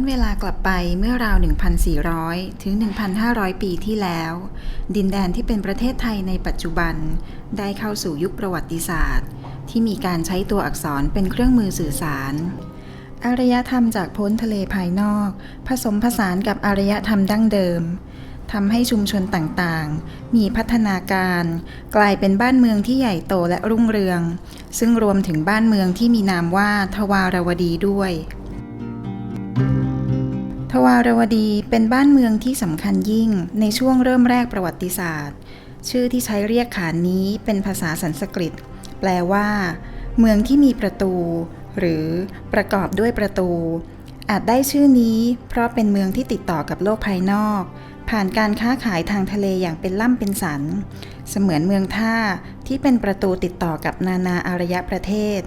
อนเวลากลับไปเมื่อราว 1,400 ถึง 1,500 ปีที่แล้ว ดินแดนที่เป็นประเทศไทยในปัจจุบัน ได้เข้าสู่ยุคประวัติศาสตร์ ที่มีการใช้ตัวอักษรเป็นเครื่องมือสื่อสาร อารยธรรมจากพ้นทะเลภายนอก ผสมผสานกับอารยธรรมดั้งเดิมทำให้ชุมชนต่างๆ มีพัฒนาการ กลายเป็นบ้านเมืองที่ใหญ่โตและรุ่งเรือง ซึ่งรวมถึงบ้านเมืองที่มีนามว่าทวารวดีด้วย ทวารวดีเป็นบ้านเมืองที่สำคัญยิ่งในช่วงเริ่มแรกประวัติศาสตร์ ชื่อที่ใช้เรียกขานนี้เป็นภาษาสันสกฤต แปลว่า เมืองที่มีประตู หรือประกอบด้วยประตู อาจได้ชื่อนี้เพราะเป็นเมืองที่ติดต่อกับโลกภายนอก ผ่านการค้าขายทางทะเลอย่างเป็นล่ำเป็นสัน เสมือนเมืองท่าที่เป็นประตูติดต่อกับนานาอารยประเทศ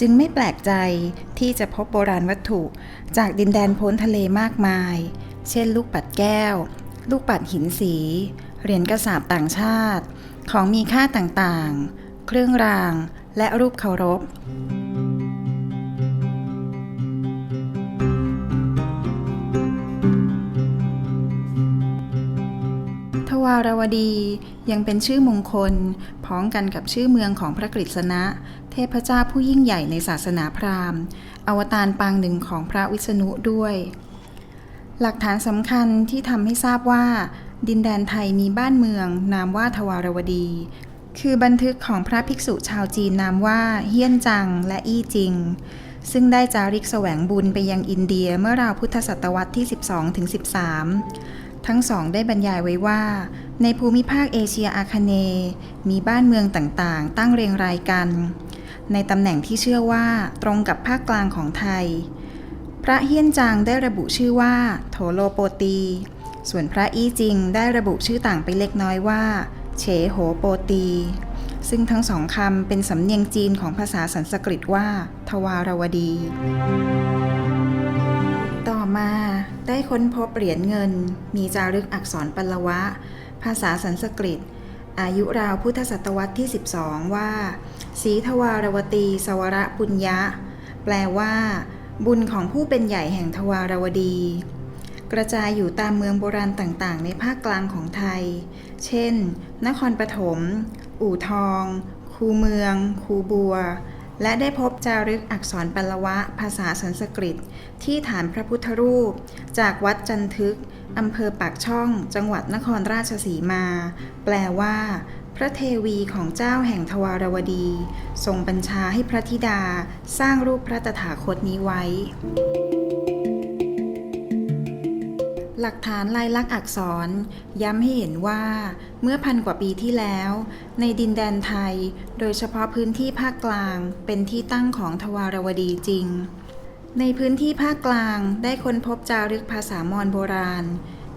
จึงไม่แปลกใจที่จะพบโบราณวัตถุ จากดินแดนพ้นทะเลมากมาย เช่น ลูกปัดแก้ว ลูกปัดหินสี เหรียญกระสาบต่างชาติ ของมีค่าต่างๆ เครื่องราง และรูปเคารพทวารวดียังเป็นชื่อมงคลพ้องกันกับชื่อเมืองของพระกฤษณะ พเจ้าผู้ยิ่งใหญ่ในศาสนาพราหมณ์ อวตารปางหนึ่งของพระวิษณุด้วย หลักฐานสำคัญที่ทำให้ทราบว่า ดินแดนไทยมีบ้านเมือง นามว่าทวารวดี คือบันทึกของพระภิกษุชาวจีนนามว่าเฮียนจังและอี้จิง ซึ่งได้จาริกแสวงบุญไปยังอินเดียเมื่อราวพุทธศตวรรษที่ 12-13ทั้งสองได้บรรยายไว้ว่า ในภูมิภาคเอเชียอาคเนย์มีบ้านเมืองต่างๆ ตั้งเรียงรายกัน ในตำแหน่งที่เชื่อว่าตรงกับภาคกลางของไทย พระเฮียนจางได้ระบุชื่อว่า โถโลโปตี ส่วนพระอี้จิงได้ระบุชื่อต่างไปเล็กน้อยว่า เฉโหโปตี ซึ่งทั้งสองคำเป็นสำเนียงจีนของภาษาสันสกฤตว่า ทวารวดี ต่อมาได้ค้นพบเหรียญเงิน มีจารึกอักษรปลวะ ภาษาสันสกฤต อายุราวพุทธศตวรรษที่ 12 ว่าสีทวารวตีสวระปุญญะ แปลว่า บุญของผู้เป็นใหญ่แห่งทวารวดี กระจายอยู่ตามเมืองโบราณต่างๆ ในภาคกลางของไทย เช่น นครปฐม อู่ทอง คูเมือง คูบัว และได้พบจารึกอักษรปลวะภาษาสันสกฤต ที่ฐานพระพุทธรูป จากวัดจันทึกอำเภอปากช่อง จังหวัดนครราชสีมา แปลว่า พระเทวีของเจ้าแห่งทวารวดี ทรงบัญชาให้พระธิดาสร้างรูปพระตถาคตนี้ไว้ หลักฐานลายลักษณ์อักษร ย้ำให้เห็นว่าเมื่อพันกว่าปีที่แล้ว ในดินแดนไทย โดยเฉพาะพื้นที่ภาคกลาง เป็นที่ตั้งของทวารวดีจริง ในพื้นที่ภาคกลางได้ค้นพบจารึกภาษามอญโบราณ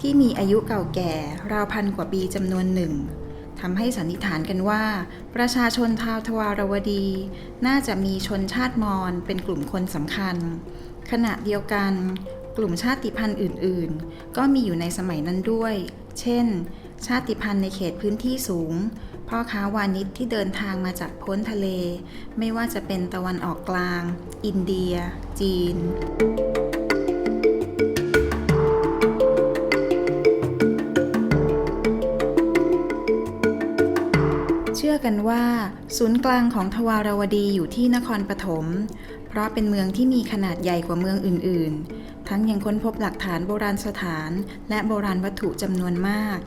ที่มีอายุเก่าแก่ราวพันกว่าปีจำนวนหนึ่งทำให้สันนิษฐานกันว่า ประชาชนชาวทวารวดี น่าจะมีชนชาติมอญเป็นกลุ่มคนสำคัญ ขณะเดียวกัน กลุ่มชาติพันธุ์อื่น ๆ ก็มีอยู่ในสมัยนั้นด้วย เช่น ชาติพันธุ์ในเขตพื้นที่สูง พ่อค้าวานิชที่เดินทางมาจากพ้นทะเล ไม่ว่าจะเป็นตะวันออกกลาง อินเดีย จีนเชื่อกันว่าศูนย์กลางของทวารวดีอยู่ที่นครปฐม เพราะเป็นเมืองที่มีขนาดใหญ่กว่าเมืองอื่น ๆ ทั้งยังค้นพบหลักฐานโบราณสถาน และโบราณวัตถุจำนวนมาก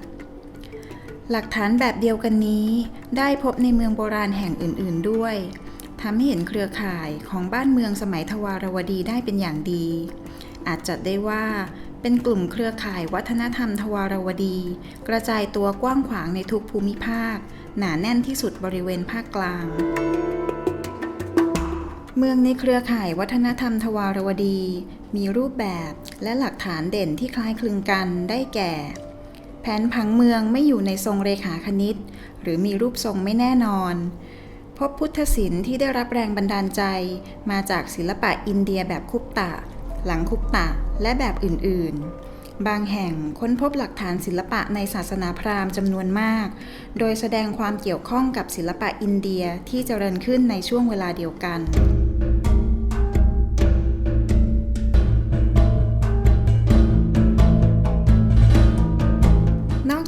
หลักฐานแบบเดียวกันนี้ได้พบในเมืองโบราณแห่งอื่น ๆด้วยทำให้เห็นเครือข่ายของบ้านเมืองสมัยทวารวดีได้เป็นอย่างดี อาจจัดได้ว่าเป็นกลุ่มเครือข่ายวัฒนธรรมทวารวดี กระจายตัวกว้างขวางในทุกภูมิภาค หนาแน่นที่สุดบริเวณภาคกลาง เมืองในเครือข่ายวัฒนธรรมทวารวดี มีรูปแบบและหลักฐานเด่นที่คล้ายคลึงกันได้แก่ แผนผังเมืองไม่อยู่ในทรงเรขาคณิต หรือมีรูปทรงไม่แน่นอน พบพุทธศิลป์ที่ได้รับแรงบันดาลใจ มาจากศิลปะอินเดียแบบคุปตะ หลังคุปตะและแบบอื่นๆ บางแห่งค้นพบหลักฐานศิลปะในศาสนาพราหมณ์จำนวนมาก โดยแสดงความเกี่ยวข้องกับศิลปะอินเดียที่เจริญขึ้นในช่วงเวลาเดียวกัน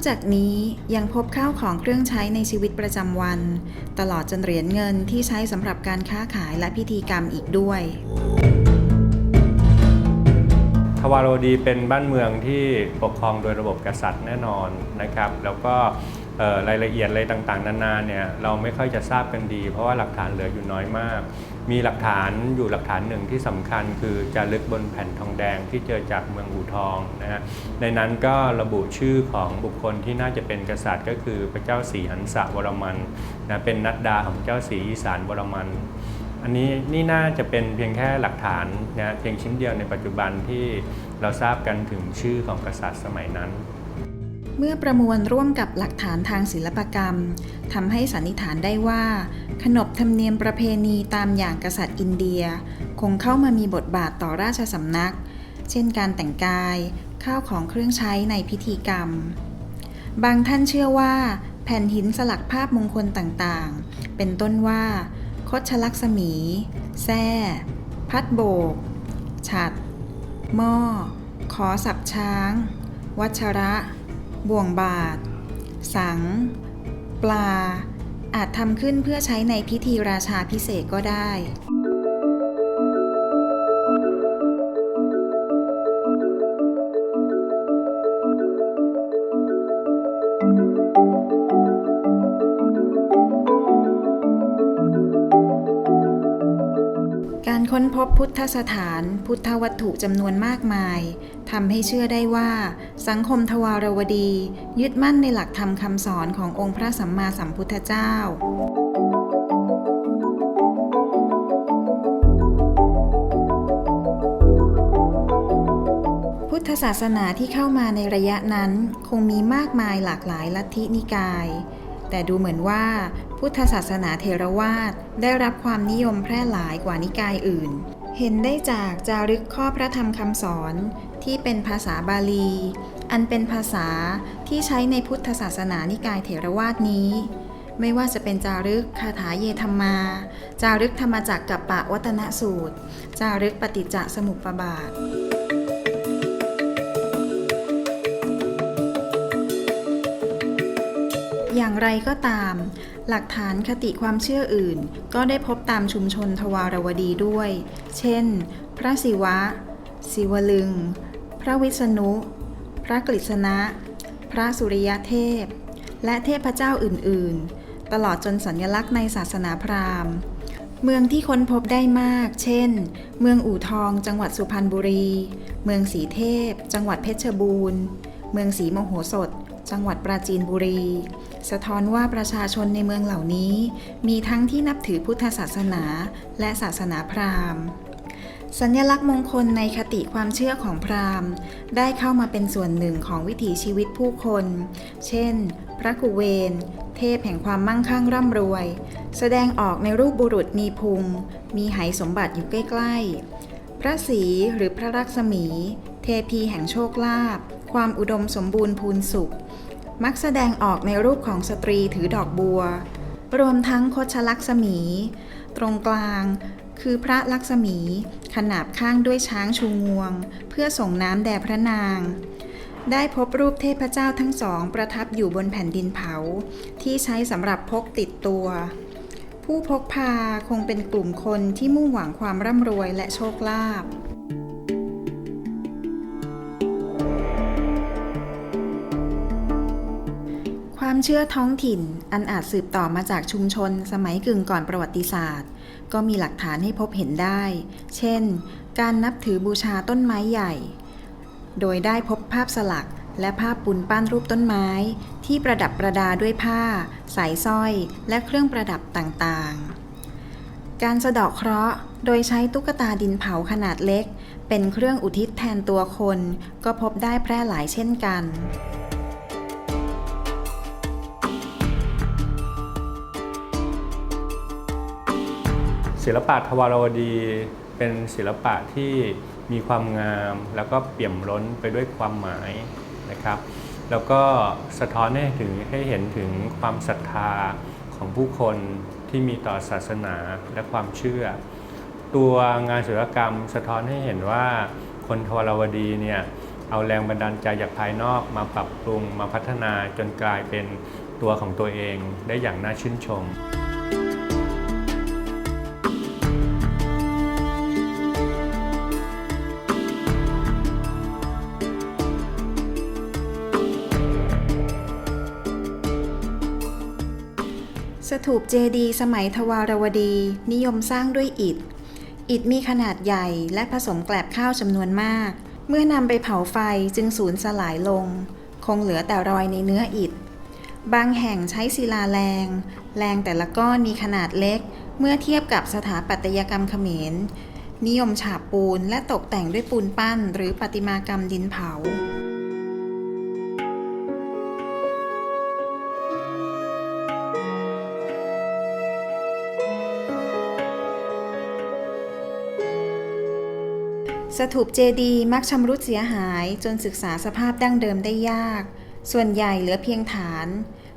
จากนี้ยังพบข้าวของเครื่องใช้ในชีวิตประจำวัน ตลอดจนเหรียญเงินที่ใช้สำหรับการค้าขายและพิธีกรรมอีกด้วย ทวารวดีเป็นบ้านเมืองที่ปกครองโดยระบบกษัตริย์แน่นอนนะครับ แล้วก็รายละเอียดอะไรต่างๆ นานาเนี่ยเราไม่ค่อยจะทราบกันดี เพราะว่าหลักฐานเหลืออยู่น้อยมาก มีหลักฐานอยู่หลักฐานหนึ่งที่สำคัญคือจารึกบนแผ่นทองแดงที่เจอจากเมืองอู่ทองนะฮะในนั้นก็ระบุชื่อของบุคคลที่น่าจะเป็นกษัตริย์ก็คือพระเจ้าศรีหันสะวรมันนะเป็นนัดดาของเจ้าศรีอีสานวรมัน อันนี้นี่น่าจะเป็นเพียงแค่หลักฐานนะเพียงชิ้นเดียวในปัจจุบันที่เราทราบกันถึงชื่อของกษัตริย์สมัยนั้น เมื่อประมวลร่วมกับหลักฐานทางศิลปกรรมทำให้สันนิษฐานได้ว่า ขนบธรรมเนียมประเพณีตามอย่างกษัตริย์อินเดีย คงเข้ามามีบทบาทต่อราชสำนัก เช่นการแต่งกาย ข้าวของเครื่องใช้ในพิธีกรรม บางท่านเชื่อว่า แผ่นหินสลักภาพมงคลต่างๆ เป็นต้นว่า คดชลักษมี แส้พัดโบก ฉัด หม้อ ขอสับช้าง วัชระ บ่วงบาท สัง ปลา อาจทำขึ้นเพื่อใช้ในพิธีราชาพิเศษกก็ได้ ค้นพบพุทธสถาน พุทธวัตถุจำนวนมากมายทำให้เชื่อได้ว่า สังคมทวารวดี ยึดมั่นในหลักธรรมคำสอนขององค์พระสัมมาสัมพุทธเจ้าพุทธศาสนาที่เข้ามาในระยะนั้นคงมีมากมายหลากหลายลัทธินิกาย แต่ดูเหมือนว่า พุทธศาสนาเทรวาสได้รับความนิยมแพร่หลายกว่านิกายอื่น เห็นได้จากจารึกข้อพระธรรมคำสอนที่เป็นภาษาบาลี อันเป็นภาษาที่ใช้ในพุทธศาสนานิกายเถรวาสนี้ ไม่ว่าจะเป็นจารึกคาถาเยธรรมา จารึกธรรมจักรกับปะวัตนสูตร จารึกปฏิจจสมุปบาทอย่างไรก็ตาม หลักฐานคติความเชื่ออื่น ก็ได้พบตามชุมชนทวารวดีด้วย เช่น พระศิวะ ศิวลึง พระวิษณุ พระกฤษณะ พระสุริยเทพ และเทพเจ้าอื่น ๆ ตลอดจนสัญลักษณ์ในศาสนาพราหมณ์ เมืองที่ค้นพบได้มาก เช่น เมืองอู่ทอง จังหวัดสุพรรณบุรี เมืองสีเทพ จังหวัดเพชรบูรณ์ เมืองสีมโหสถ จังหวัดปราจีนบุรี สะท้อนว่าประชาชนในเมืองเหล่านี้ มีทั้งที่นับถือพุทธศาสนาและศาสนาพราหมณ์ สัญลักษณ์มงคลในคติความเชื่อของพราหมณ์ ได้เข้ามาเป็นส่วนหนึ่งของวิถีชีวิตผู้คน เช่น พระกุเวน เทพแห่งความมั่งคั่งร่ำรวย แสดงออกในรูปบุรุษมีพุง มีไหสมบัติอยู่ใกล้ๆ พระศรีหรือพระลักษมี เทพีแห่งโชคลาภ ความอุดมสมบูรณ์พูนสุข มักแสดงออกในรูปของสตรีถือดอกบัว รวมทั้งโคชลักษมี ตรงกลางคือพระลักษมี ขนาบข้างด้วยช้างชูงวง เพื่อส่งน้ำแด่พระนาง ได้พบรูปเทพเจ้าทั้งสองประทับอยู่บนแผ่นดินเผา ที่ใช้สำหรับพกติดตัว ผู้พกพาคงเป็นกลุ่มคนที่มุ่งหวังความร่ำรวยและโชคลาภ ความเชื่อท้องถิ่นอันอาจสืบต่อมาจากชุมชนสมัยกึ่งก่อนประวัติศาสตร์ ก็มีหลักฐานให้พบเห็นได้ เช่น การนับถือบูชาต้นไม้ใหญ่ โดยได้พบภาพสลักและภาพปูนปั้นรูปต้นไม้ ที่ประดับประดาด้วยผ้า สายสร้อย และเครื่องประดับต่างๆ การสะดาะเคราะห์ โดยใช้ตุ๊กตาดินเผาขนาดเล็ก เป็นเครื่องอุทิศแทนตัวคน ก็พบได้แพร่หลายเช่นกัน ศิลปะทวารวดีเป็นศิลปะที่มีความงามแล้วก็เปี่ยมล้นไปด้วยความหมายนะครับ แล้วก็สะท้อนให้ถึงให้เห็นถึงความศรัทธาของผู้คนที่มีต่อศาสนาและความเชื่อ ตัวงานศิลปกรรมสะท้อนให้เห็นว่าคนทวารวดีเนี่ยเอาแรงบันดาลใจจากภายนอกมาปรับปรุงมาพัฒนาจนกลายเป็นตัวของตัวเองได้อย่างน่าชื่นชม ถูปเจดีสมัยทวารวดี นิยมสร้างด้วยอิฐ อิฐมีขนาดใหญ่และผสมแกลบข้าวจำนวนมาก เมื่อนำไปเผาไฟจึงสูญสลายลง คงเหลือแต่รอยในเนื้ออิฐ บางแห่งใช้ศิลาแรง แรงแต่ละก้อนมีขนาดเล็ก เมื่อเทียบกับสถาปัตยกรรมเขมร นิยมฉาบปูนและตกแต่งด้วยปูนปั้น หรือประติมากรรมดินเผา สถูปเจดีย์มักชำรุดเสียหายจนศึกษาสภาพดั้งเดิมได้ยาก ส่วนใหญ่เหลือเพียงฐาน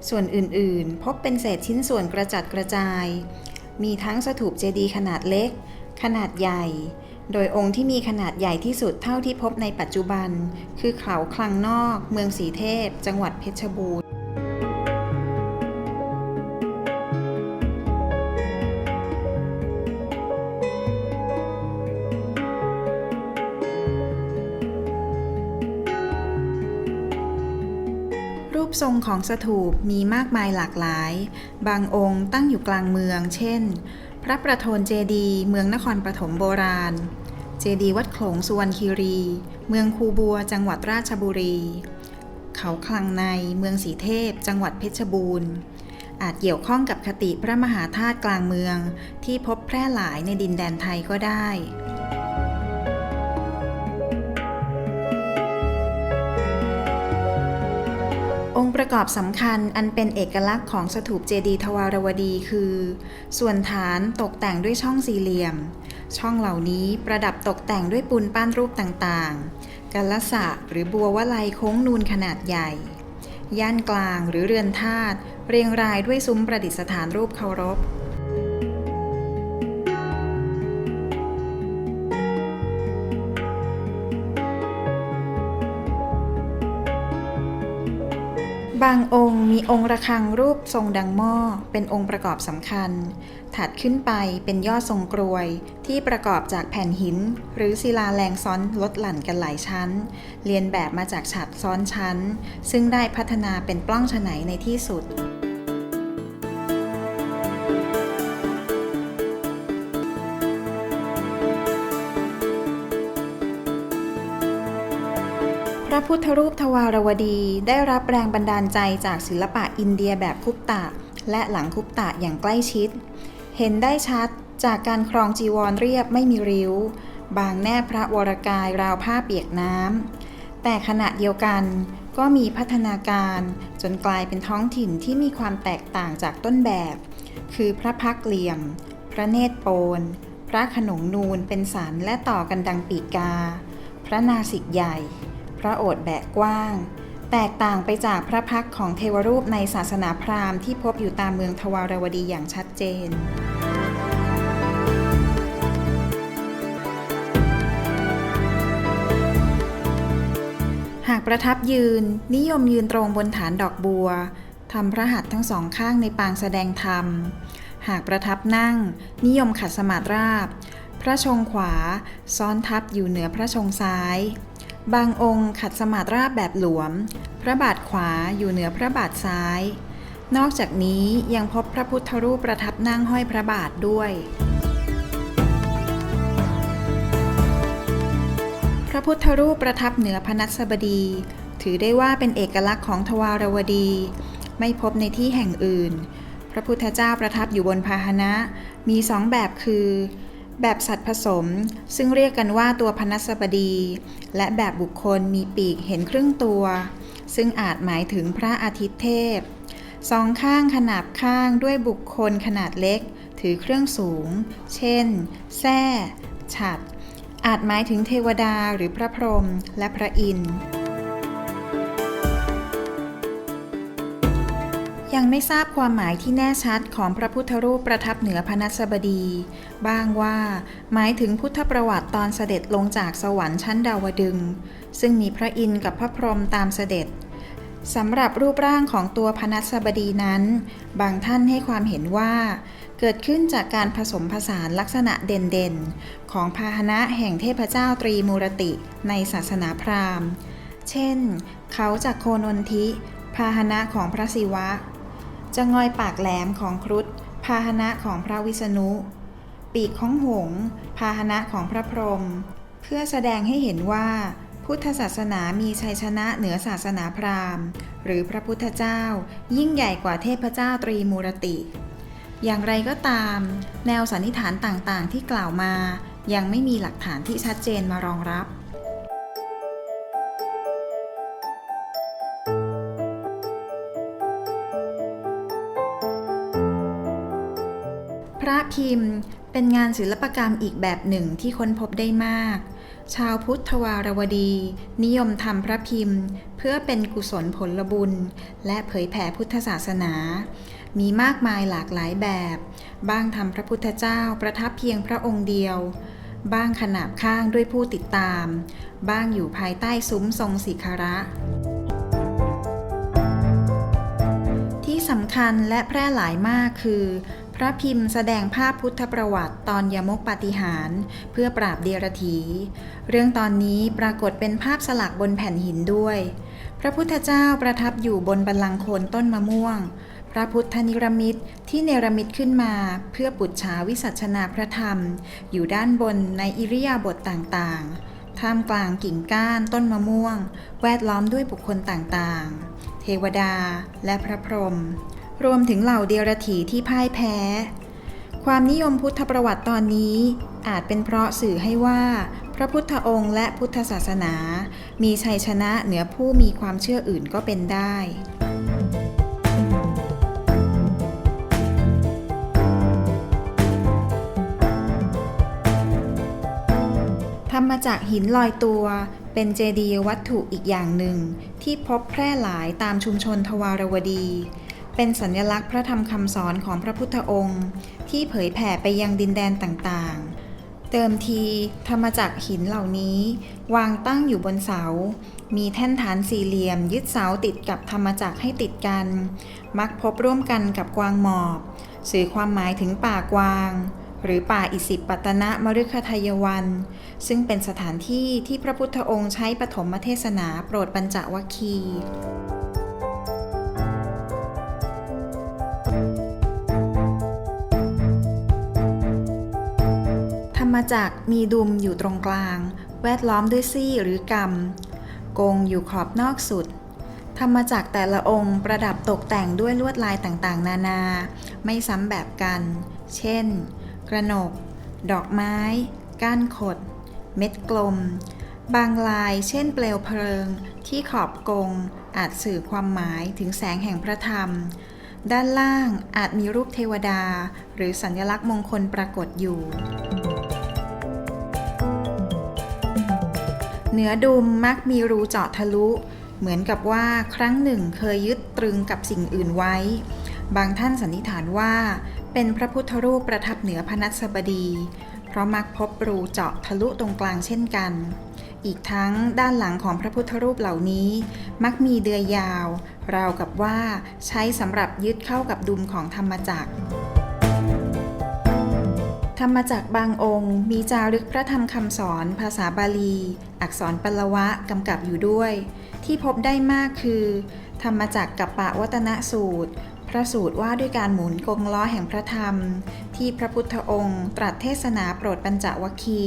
ส่วนอื่นๆ พบเป็นเศษชิ้นส่วนกระจัดกระจาย มีทั้งสถูปเจดีย์ขนาดเล็ก ขนาดใหญ่ โดยองค์ที่มีขนาดใหญ่ที่สุดเท่าที่พบในปัจจุบัน คือเขาคลังนอก เมืองสีเทพ จังหวัดเพชรบูรณ์ ทรงของสถูปมีมากมายหลากหลาย บางองค์ตั้งอยู่กลางเมือง เช่น พระประโทนเจดี เมืองนครปฐมโบราณ เจดีวัดโขลงสุวรรณคีรี เมืองคูบัว จังหวัดราชบุรี เขาคลังใน เมืองสีเทพ จังหวัดเพชรบูรณ์ อาจเกี่ยวข้องกับคติพระมหาธาตุกลางเมือง ที่พบแพร่หลายในดินแดนไทยก็ได้ ประกอบสำคัญอันเป็นเอกลักษณ์ของสถูปเจดีย์ทวารวดีคือ ส่วนฐานตกแต่งด้วยช่องสี่เหลี่ยม ช่องเหล่านี้ประดับตกแต่งด้วยปูนปั้นรูปต่างๆ กัลสะหรือบัววลัยโค้งนูนขนาดใหญ่ ย่านกลางหรือเรือนธาตุเรียงรายด้วยซุ้มประดิษฐานรูปเคารพ บางองค์มีองค์ระฆังรูปทรงดังหม้อ เป็นองค์ประกอบสำคัญ ถัดขึ้นไปเป็นยอดทรงกรวย ที่ประกอบจากแผ่นหิน หรือศิลาแรงซ้อนลดหลั่นกันหลายชั้น เรียนแบบมาจากฉัดซ้อนชั้น ซึ่งได้พัฒนาเป็นปล้องฉไนในที่สุด พุทธรูปทวารวดี ได้รับแรงบันดาลใจจากศิลปะอินเดียแบบคุปตะ และหลังคุปตะอย่างใกล้ชิด เห็นได้ชัดจากการครองจีวรเรียบไม่มีริ้ว บางแนบพระวรกายราวผ้าเปียกน้ำแต่ขณะเดียวกันก็มีพัฒนาการจนกลายเป็นท้องถิ่นที่มีความแตกต่างจากต้นแบบ คือพระพักตร์เหลี่ยม พระเนตรโปน พระขนงนูนเป็นสันและต่อกันดังปีกกาพระนาสิกใหญ่ พระโอษฐ์แบกกว้าง แตกต่างไปจากพระพักของเทวรูปในศาสนาพราหมณ์ที่พบอยู่ตามเมืองทวารวดีอย่างชัดเจนหากประทับยืนนิยมยืนตรงบนฐานดอกบัวทำพระหัตถ์ทั้งสองข้างในปางแสดงธรรม หากประทับนั่ง นิยมขัดสมาธิราบ พระชงขวา ซ้อนทับอยู่เหนือพระชงซ้าย บางองค์ขัดสมาธิราบแบบหลวม พระบาทขวาอยู่เหนือพระบาทซ้าย นอกจากนี้ยังพบพระพุทธรูปประทับนั่งห้อยพระบาทด้วย พระพุทธรูปประทับเหนือพนัสบดี ถือได้ว่าเป็นเอกลักษณ์ของทวารวดี ไม่พบในที่แห่งอื่น พระพุทธเจ้าประทับอยู่บนพาหนะ มีสองแบบคือ แบบสัตว์ผสม ซึ่งเรียกกันว่าตัวพนัสบดี และแบบบุคคลมีปีกเห็นครึ่งตัว ซึ่งอาจหมายถึงพระอาทิตย์เทพสองข้างขนาบข้างด้วยบุคคลขนาดเล็ก ถือเครื่องสูง เช่น แส้ฉัด อาจหมายถึงเทวดาหรือพระพรหมและพระอินทร์ ยังไม่ทราบความหมายที่แน่ชัดของพระพุทธรูปประทับเหนือพนัสบดี บ้างว่า หมายถึงพุทธประวัติตอนเสด็จลงจากสวรรค์ชั้นดาวดึง ซึ่งมีพระอินทร์กับพระพรหมตามเสด็จสำหรับรูปร่างของตัวพนัสบดีนั้น บางท่านให้ความเห็นว่า เกิดขึ้นจากการผสมผสานลักษณะเด่นๆ ของพาหนะแห่งเทพเจ้าตรีมูรติในศาสนาพราหมณ์ เช่น เขาจากโคนนทิพาหนะของพระศิวะ จะงอยปากแหลมของครุฑพาหนะของพระวิษณุ ปีกของหงส์พาหนะของพระพรหมเพื่อแสดงให้เห็นว่า พุทธศาสนามีชัยชนะเหนือศาสนาพราหมณ์ หรือพระพุทธเจ้า ยิ่งใหญ่กว่าเทพเจ้าตรีมูรติ อย่างไรก็ตาม แนวสันนิษฐานต่างๆ ที่กล่าวมา ยังไม่มีหลักฐานที่ชัดเจนมารองรับ พระพิมพ์ เป็นงานศิลปกรรมอีกแบบหนึ่งที่ค้นพบได้มาก ชาวพุทธวารวดี นิยมทำพระพิมพ์ เพื่อเป็นกุศลผลบุญ และเผยแผ่พุทธศาสนา มีมากมายหลากหลายแบบ บ้างทำพระพุทธเจ้าประทับเพียงพระองค์เดียว บ้างขนาบข้างด้วยผู้ติดตาม บ้างอยู่ภายใต้ซุ้มทรงสิขาระที่สำคัญและแพร่หลายมากคือ พระพิมพ์แสดงภาพพุทธประวัติตอนยมกปาฏิหารเพื่อปราบเดียรถี เรื่องตอนนี้ปรากฏเป็นภาพสลักบนแผ่นหินด้วย พระพุทธเจ้าประทับอยู่บนบัลลังก์โคนต้นมะม่วง พระพุทธนิรมิตที่เนรมิตขึ้นมาเพื่อปุจฉาวิสัชนาพระธรรม อยู่ด้านบนในอิริยาบถต่างๆ ท่ามกลางกิ่งก้านต้นมะม่วง แวดล้อมด้วยบุคคลต่างๆ เทวดาและพระพรหม รวมถึงเหล่าเดียรถีที่พ่ายแพ้ ความนิยมพุทธประวัติตอนนี้ อาจเป็นเพราะสื่อให้ว่า พระพุทธองค์และพุทธศาสนา มีชัยชนะเหนือผู้มีความเชื่ออื่นก็เป็นได้ทำมาจากหินลอยตัว เป็นเจดีย์วัตถุอีกอย่างหนึ่ง ที่พบแพร่หลายตามชุมชนทวารวดี เป็นสัญลักษณ์พระธรรมคำสอนของพระพุทธองค์ ที่เผยแผ่ไปยังดินแดนต่างๆ เติมทีทำมจากหินเหล่านี้ วางตั้งอยู่บนเสา มีแท่นฐานสี่เหลี่ยม ยึดเสาติดกับธรรมจักให้ติดกัน มักพบร่วมกันกับกวางหมอบ สื่อความหมายถึงป่ากวาง หรือป่าอิสิปตนะมฤคทายวัน ซึ่งเป็นสถานที่ที่พระพุทธองค์ใช้ปฐมเทศนาโปรดปัญจวัคคีย์ ธรรมจักรมีดุมอยู่ตรงกลาง แวดล้อมด้วยซี่หรือกรรมกงอยู่ขอบนอกสุดธรรมจักแต่ละองค์ประดับตกแต่งด้วยลวดลายต่างๆ นานา ไม่ซ้ำแบบกัน เช่น กระหนก ดอกไม้ ก้านขด เม็ดกลม บางลายเช่นเปลวเพลิง ที่ขอบกง อาจสื่อความหมายถึงแสงแห่งพระธรรม ด้านล่างอาจมีรูปเทวดา หรือสัญลักษณ์มงคลปรากฏอยู่ เนื้อดุมมักมีรูเจาะทะลุ เหมือนกับว่าครั้งหนึ่งเคยยึดตรึงกับสิ่งอื่นไว้ บางท่านสันนิษฐานว่า เป็นพระพุทธรูปประทับเหนือพนัสบดี เพราะมักพบรูเจาะทะลุตรงกลางเช่นกัน อีกทั้งด้านหลังของพระพุทธรูปเหล่านี้ มักมีเดือยยาว ราวกับว่าใช้สำหรับยึดเข้ากับดุมของธรรมจักร ธรรมจักบางองค์ มีจารึกพระธรรมคำสอน ภาษาบาลี อักษรปลวะกำกับอยู่ด้วย ที่พบได้มากคือ ธรรมจักกับปะวัตนสูตร พระสูตรว่าด้วยการหมุนกงล้อแห่งพระธรรม ที่พระพุทธองค์ ตรัสเทศนาโปรดปัญจวัคคี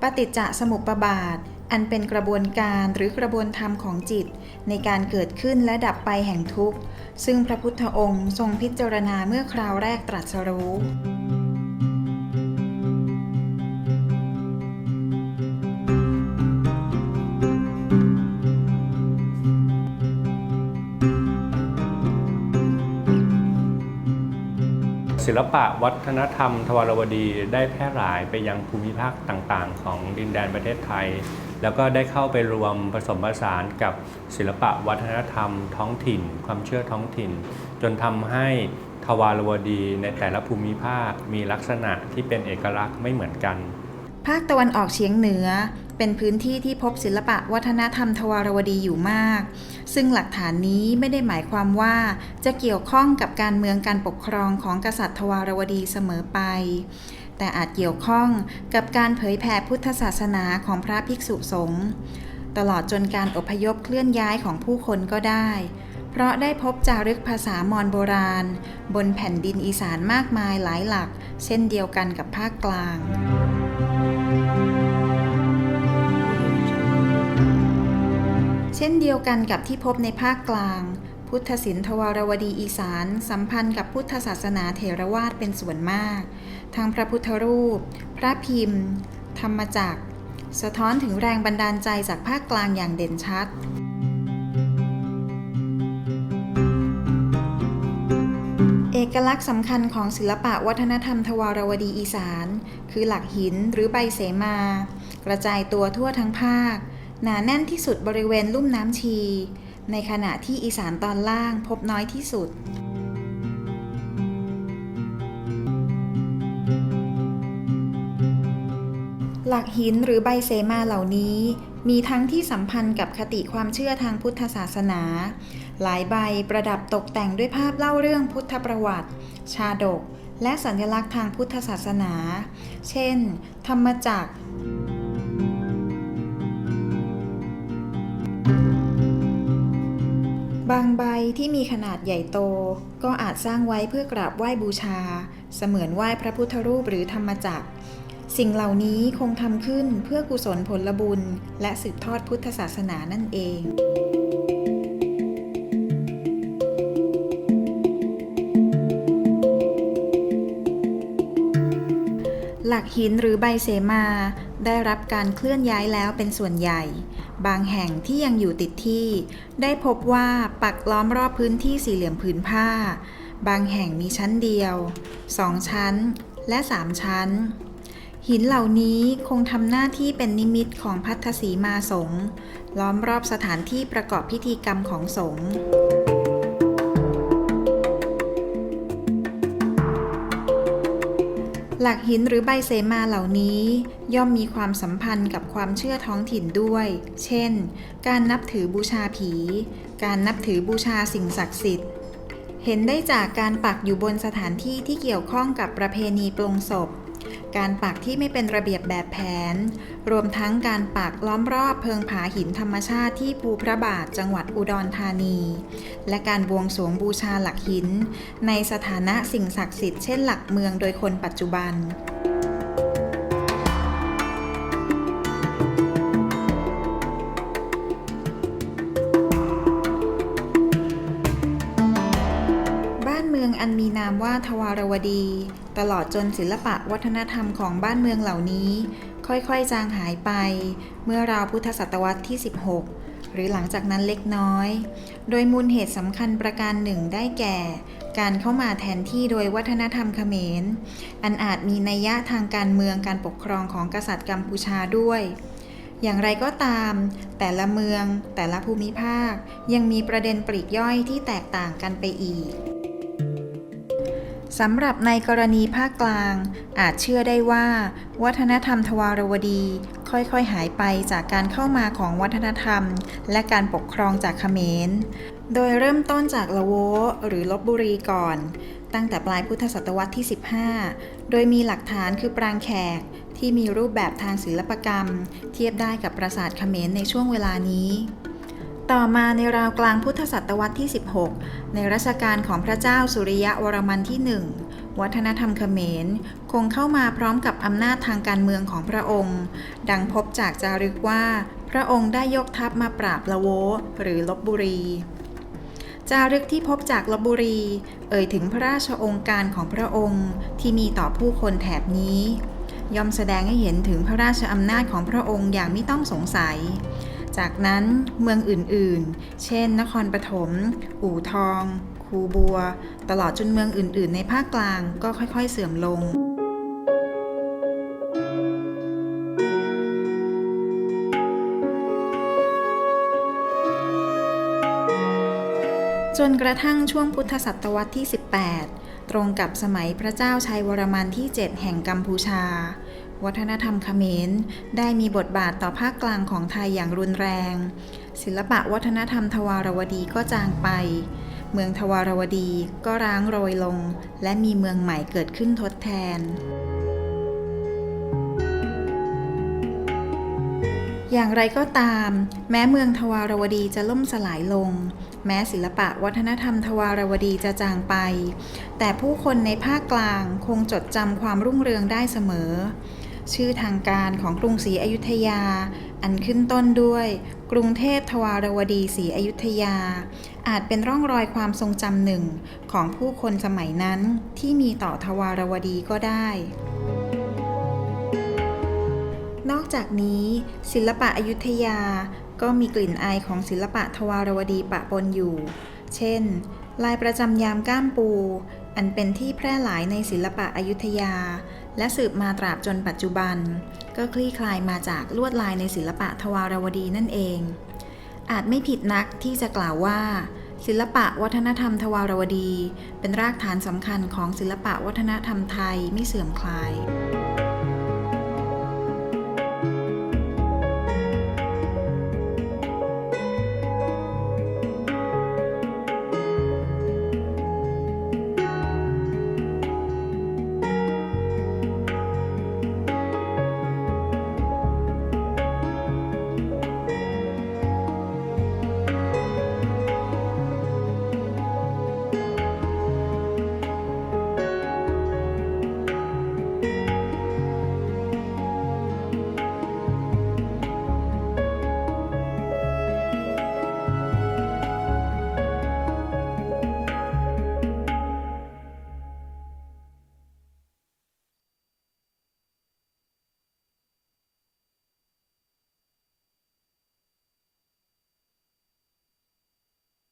ปฏิจจสมุปบาท อันเป็นกระบวนการหรือกระบวนธรรมของจิต ในการเกิดขึ้นและดับไปแห่งทุกข์ ซึ่งพระพุทธองค์ทรงพิจารณาเมื่อคราวแรกตรัสรู้ ศิลปะวัฒนธรรม ทวารวดีได้แพร่หลายไปยังภูมิภาคต่างๆ ของดินแดนประเทศไทย แล้วก็ได้เข้าไปรวมผสมผสานกับศิลปะวัฒนธรรม ท้องถิ่น ความเชื่อท้องถิ่น จนทำให้ทวารวดีในแต่ละภูมิภาคมีลักษณะที่เป็นเอกลักษณ์ไม่เหมือนกัน ภาคตะวันออกเฉียงเหนือ เป็นพื้นที่ที่พบศิลปะวัฒนธรรมทวารวดีอยู่มาก ซึ่งหลักฐานนี้ไม่ได้หมายความว่าจะเกี่ยวข้องกับการเมืองการปกครองของกษัตริย์ทวารวดีเสมอไป แต่อาจเกี่ยวข้องกับการเผยแผ่พุทธศาสนาของพระภิกษุสงฆ์ตลอดจนการอพยพเคลื่อนย้ายของผู้คนก็ได้ เพราะได้พบจารึกภาษามอญโบราณ บนแผ่นดินอีสานมากมายหลายหลัก เช่นเดียวกันกับภาคกลาง เช่นเดียวกันกับที่พบในภาคกลาง พุทธศิลป์ทวารวดีอีสาน สัมพันธ์กับพุทธศาสนาเถรวาทเป็นส่วนมาก ทั้งพระพุทธรูป พระพิมพ์ ธรรมจักร สะท้อนถึงแรงบันดาลใจจากภาคกลางอย่างเด่นชัด อกลักษณ์สำคัญของศิลปะวัฒนธรรมทวารวดีอีสาน คือหลักหินหรือใบเสมา กระจายตัวทั่วทั้งภาค หนาแน่นที่สุดบริเวณลุ่มน้ำชี ในขณะที่อีสานตอนล่างพบน้อยที่สุดหลักหินหรือใบเสมาเหล่านี้ มีทั้งที่สัมพันธ์กับคติความเชื่อทางพุทธศาสนา หลายใบประดับตกแต่งด้วยภาพเล่าเรื่องพุทธประวัติ ชาดก และสัญลักษณ์ทางพุทธศาสนา เช่น ธรรมจักรบางใบที่มีขนาดใหญ่โต ก็อาจสร้างไว้เพื่อกราบไหว้บูชา เสมือนไหว้พระพุทธรูปหรือธรรมจักร สิ่งเหล่านี้คงทำขึ้นเพื่อกุศลผลบุญ และสืบทอดพุทธศาสนานั่นเองากหินหรือใบเสมา ได้รับการเคลื่อนย้ายแล้วเป็นส่วนใหญ่ บางแห่งที่ยังอยู่ติดที่ ได้พบว่าปักล้อมรอบพื้นที่สี่เหลี่ยมผืนผ้า บางแห่งมีชั้นเดียวสองชั้น และสามชั้น หินเหล่านี้คงทำหน้าที่เป็นนิมิตของพัทธสีมาสงล้อมรอบสถานที่ประกอบพิธีกรรมของสงฆ์ หลักหินหรือใบเสมาเหล่านี้ ย่อมมีความสัมพันธ์กับความเชื่อท้องถิ่นด้วย เช่น การนับถือบูชาผี การนับถือบูชาสิ่งศักดิ์สิทธิ์ เห็นได้จากการปักอยู่บนสถานที่ที่เกี่ยวข้องกับประเพณีปลงศพ การปักที่ไม่เป็นระเบียบแบบแผน รวมทั้งการปักล้อมรอบเพิงผาหินธรรมชาติที่ภูพระบาทจังหวัดอุดรธานี และการบวงสรวงบูชาหลักหิน ในสถานะสิ่งศักดิ์สิทธิ์เช่นหลักเมืองโดยคนปัจจุบันบ้านเมืองอันมีนามว่าทวารวดี ตลอดจนศิลปะวัฒนธรรมของบ้านเมืองเหล่านี้ ค่อยๆ จางหายไป เมื่อราวพุทธศตวรรษที่ 16 หรือหลังจากนั้นเล็กน้อย โดยมูลเหตุสำคัญประการหนึ่งได้แก่ การเข้ามาแทนที่โดยวัฒนธรรมเขมร อันอาจมีนัยยะทางการเมืองการปกครองของกษัตริย์กัมพูชาด้วย อย่างไรก็ตาม แต่ละเมือง แต่ละภูมิภาค ยังมีประเด็นปลีกย่อยที่แตกต่างกันไปอีก สำหรับในกรณีภาคกลาง อาจเชื่อได้ว่า วัฒนธรรมทวารวดี ค่อยๆหายไปจากการเข้ามาของวัฒนธรรม และการปกครองจากเขมร โดยเริ่มต้นจากละโวหรือลบบุรีก่อน ตั้งแต่ปลายพุทธศตวรรษที่ 15 โดยมีหลักฐานคือปรางแขกที่มีรูปแบบทางศิลปกรรม เทียบได้กับปราสาทเขมรในช่วงเวลานี้ ต่อมาในราวกลางพุทธศตวรรษที่ 16 ในรัชกาลของพระเจ้าสุริยะวรมันที่ 1 วัฒนธรรมเขมร คงเข้ามาพร้อมกับอำนาจทางการเมืองของพระองค์ ดังพบจากจารึกว่า พระองค์ได้ยกทัพมาปราบละโว หรือลบบุรี จารึกที่พบจากลบบุรี เอ่ยถึงพระราชองค์การของพระองค์ที่มีต่อผู้คนแถบนี้ ย่อมแสดงให้เห็นถึงพระราชอำนาจของพระองค์อย่างไม่ต้องสงสัย จากนั้นเมืองอื่นๆ เช่น นครปฐม อู่ทอง คูบัว ตลอดจนเมืองอื่น ๆ ในภาคกลางก็ค่อย ๆ เสื่อมลงจนกระทั่งช่วงพุทธศตวรรษที่ 18 ตรงกับสมัยพระเจ้าชัยวรมันที่ 7 แห่งกัมพูชา วัฒนธรรมเขมรได้มีบทบาทต่อภาคกลางของไทยอย่างรุนแรง ศิลปะวัฒนธรรมทวารวดีก็จางไป เมืองทวารวดีก็ร้างโรยลง และมีเมืองใหม่เกิดขึ้นทดแทน อย่างไรก็ตาม แม้เมืองทวารวดีจะล่มสลายลง แม้ศิลปะวัฒนธรรมทวารวดีจะจางไป แต่ผู้คนในภาคกลางคงจดจำความรุ่งเรืองได้เสมอ ชื่อทางการของกรุงศรีอยุธยา อันขึ้นต้นด้วย กรุงเทพทวารวดีศรีอยุธยา อาจเป็นร่องรอยความทรงจำหนึ่งของผู้คนสมัยนั้นที่มีต่อทวารวดีก็ได้นอกจากนี้ศิลปะอยุธยาก็มีกลิ่นอายของศิลปะทวารวดีปะปนอยู่ เช่น ลายประจำยามก้ามปู อันเป็นที่แพร่หลายในศิลปะอยุธยา และสืบมาตราบจนปัจจุบัน ก็คลี่คลายมาจากลวดลายในศิลปะทวารวดีนั่นเอง อาจไม่ผิดนักที่จะกล่าวว่า ศิลปะวัฒนธรรมทวารวดี เป็นรากฐานสำคัญของศิลปะวัฒนธรรมไทยไม่เสื่อมคลาย